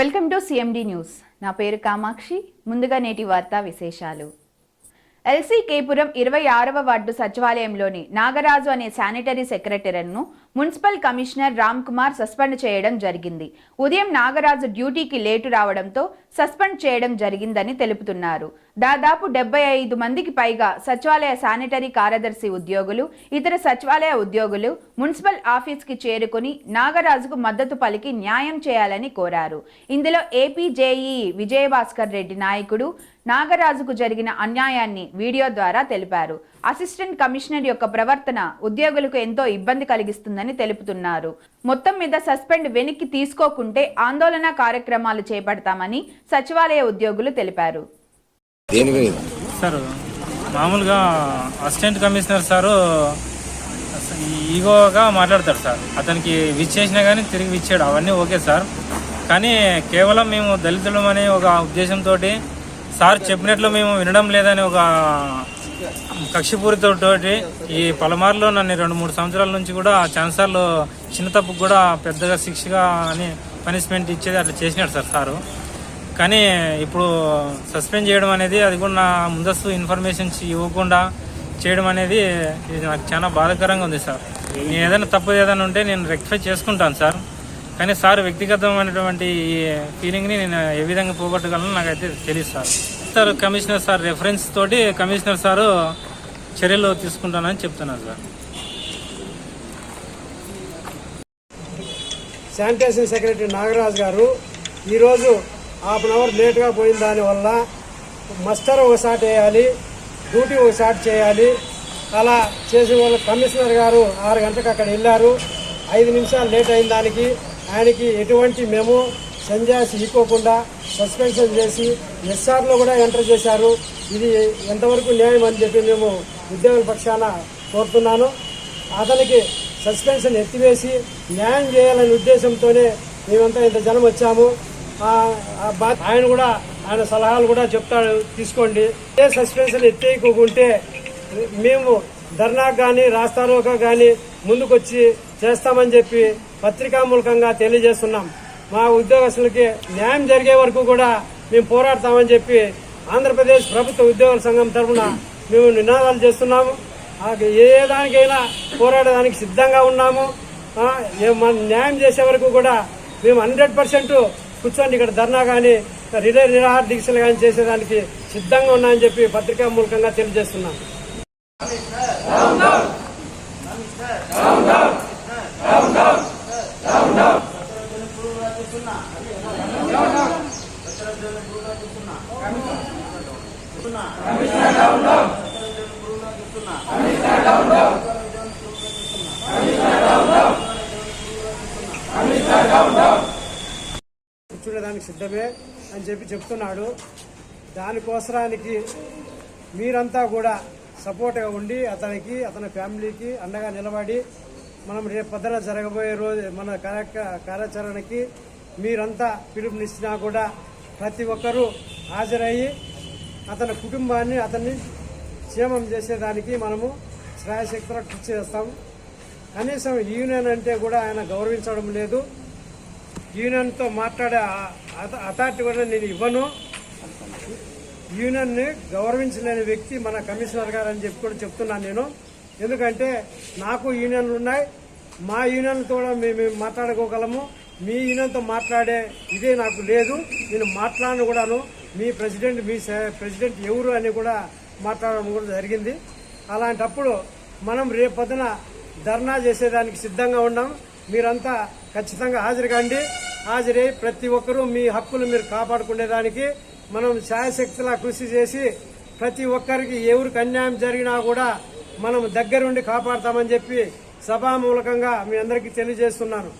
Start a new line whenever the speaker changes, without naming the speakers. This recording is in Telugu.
Welcome to CMD news. నా పేరు కామాక్షి. ముందుగా నేటి వార్తా విశేషాలు. ఎల్సీ కేపురం ఇరవై ఆరవ వార్డు సచివాలయంలోని నాగరాజు అనే sanitary సెక్రటరీను municipal commissioner Ram Kumar suspend చేయడం జరిగింది. ఉదయం నాగరాజు డ్యూటీకి లేటు రావడంతో సస్పెండ్ చేయడం జరిగిందని తెలుపుతున్నారు. దాదాపు డెబ్బై ఐదు మందికి పైగా సచివాలయ శానిటరీ కార్యదర్శి ఉద్యోగులు ఇతర సచివాలయ ఉద్యోగులు మున్సిపల్ ఆఫీస్కి చేరుకుని నాగరాజుకు మద్దతు పలికి న్యాయం చేయాలని కోరారు. ఇందులో ఏపీజేఈ విజయభాస్కర్ రెడ్డి నాయకుడు నాగరాజుకు జరిగిన అన్యాయాన్ని వీడియో ద్వారా తెలిపారు. అసిస్టెంట్ కమిషనర్ యొక్క ప్రవర్తన ఉద్యోగులకు ఎంతో ఇబ్బంది కలిగిస్తుందని తెలుపుతున్నారు. మొత్తం మీద సస్పెండ్ వెనక్కి తీసుకోకుంటే ఆందోళన కార్యక్రమాలు చేపడతామని సచివాలయ ఉద్యోగులు తెలిపారు.
దేని
సార్ మామూలుగా అసిస్టెంట్ కమిషనర్ సారు ఈగోగా మాట్లాడతాడు సార్. అతనికి విచ్చేసినా కానీ తిరిగి విచ్చాడు అవన్నీ ఓకే సార్. కానీ కేవలం మేము దళితులం అనే ఒక ఉద్దేశంతో సార్ చెప్పినట్లు మేము వినడం లేదని ఒక కక్షిపూరితో ఈ పలమార్లో నన్ను రెండు మూడు సంవత్సరాల నుంచి కూడా ఛాన్సర్లు చిన్న తప్పుకు కూడా పెద్దగా శిక్షగా అని పనిష్మెంట్ ఇచ్చేది అట్లా చేసినాడు సార్ సారు. కానీ ఇప్పుడు సస్పెండ్ చేయడం అనేది అది కూడా నా ముందస్తు ఇన్ఫర్మేషన్ ఇవ్వకుండా చేయడం అనేది ఇది నాకు చాలా బాధాకరంగా ఉంది సార్. నేను ఏదైనా తప్పు ఏదైనా ఉంటే నేను రెక్టిఫై చేసుకుంటాను సార్. కానీ సార్ వ్యక్తిగతమైనటువంటి ఈ ఫీలింగ్ని నేను ఏ విధంగా పోగొట్టగలను నాకైతే తెలియదు sir. Sir commissioner sir reference తోటి కమిషనర్ సారు చర్యలు తీసుకుంటానని చెప్తున్నారు సార్.
శానిటేషన్ సెక్రటరీ నాగరాజు గారు ఈరోజు హాఫ్ అన్ అవర్ లేట్గా పోయిన దానివల్ల మస్టర్ ఒకసారి వేయాలి డ్యూటీ ఒకసారి చేయాలి. అలా చేసిన వాళ్ళు కమిషనర్ గారు ఆరు గంటలకు అక్కడ వెళ్ళారు. ఐదు నిమిషాలు లేట్ అయిన దానికి ఆయనకి ఎటువంటి మేము సంజాసి ఇవ్వకుండా సస్పెన్షన్ చేసి ఎస్ఆర్లో కూడా ఎంటర్ చేశారు. ఇది ఎంతవరకు న్యాయం అని చెప్పి మేము ఉద్యోగుల పక్షాన కోరుతున్నాను. అతనికి సస్పెన్షన్ ఎత్తివేసి న్యాయం చేయాలనే ఉద్దేశంతోనే మేమంతా ఇంత జనం వచ్చాము. ఆయన కూడా ఆయన సలహాలు కూడా చెప్తాడు. తీసుకోండి. ఏ సస్పెన్షన్ ఎత్తేయకుంటే మేము ధర్నా కానీ రాస్తారోకా కానీ ముందుకొచ్చి చేస్తామని చెప్పి పత్రికామూలకంగా తెలియజేస్తున్నాం. మా ఉద్యోగస్తులకి న్యాయం జరిగే వరకు కూడా మేము పోరాడతామని చెప్పి ఆంధ్రప్రదేశ్ ప్రభుత్వ ఉద్యోగుల సంఘం తరఫున మేము నినాదాలు చేస్తున్నాము. ఏ దానికైనా పోరాడడానికి సిద్ధంగా ఉన్నాము. మన న్యాయం చేసే వరకు కూడా మేము హండ్రెడ్ పర్సెంట్ కూర్చొని ఇక్కడ ధర్నా కానీ రిలే నిరాహార దీక్షలు కానీ చేసేదానికి సిద్ధంగా ఉన్నాయని చెప్పి పత్రికా మూలకంగా తెలియజేస్తున్నాం కూర్చునేదానికి సిద్ధమే అని చెప్పి చెప్తున్నాడు. దానికోసరానికి మీరంతా కూడా సపోర్ట్గా ఉండి అతనికి అతని ఫ్యామిలీకి అండగా నిలబడి మనం రేపు పొద్దున జరగబోయే రోజు మన కార్య కార్యాచరణకి మీరంతా పిలుపునిచ్చినా కూడా ప్రతి ఒక్కరూ హాజరయ్యి అతని కుటుంబాన్ని అతన్ని క్షేమం చేసేదానికి మనము శ్రాయశక్తిలో కృషి చేస్తాం. కనీసం యూనియన్ అంటే కూడా ఆయన గౌరవించడం లేదు. యూనియన్తో మాట్లాడే అథ- అథారిటీ కూడా నేను ఇవ్వను. యూనియన్ని గౌరవించలేని వ్యక్తి మన కమిషనర్ గారు అని చెప్పి కూడా చెప్తున్నాను నేను. ఎందుకంటే నాకు యూనియన్లు ఉన్నాయి. మా యూనియన్తో కూడా మేము మాట్లాడుకోగలము. మీ యూనియన్తో మాట్లాడే ఇదే నాకు లేదు. నేను మాట్లాడను కూడాను. మీ ప్రెసిడెంట్ మీ ప్రెసిడెంట్ ఎవరు అని కూడా మాట్లాడడం కూడా జరిగింది. అలాంటప్పుడు మనం రేపొద్దున ధర్నా చేసేదానికి సిద్ధంగా ఉన్నాం. మీరంతా ఖచ్చితంగా హాజరు కాండి హాజరై ప్రతి ఒక్కరూ మీ హక్కులు మీరు కాపాడుకునేదానికి మనం శాయశక్తిలా కృషి చేసి ప్రతి ఒక్కరికి ఎవరికి అన్యాయం జరిగినా కూడా మనం దగ్గరుండి కాపాడతామని చెప్పి సభామూలకంగా మీ అందరికీ తెలియజేస్తున్నాను.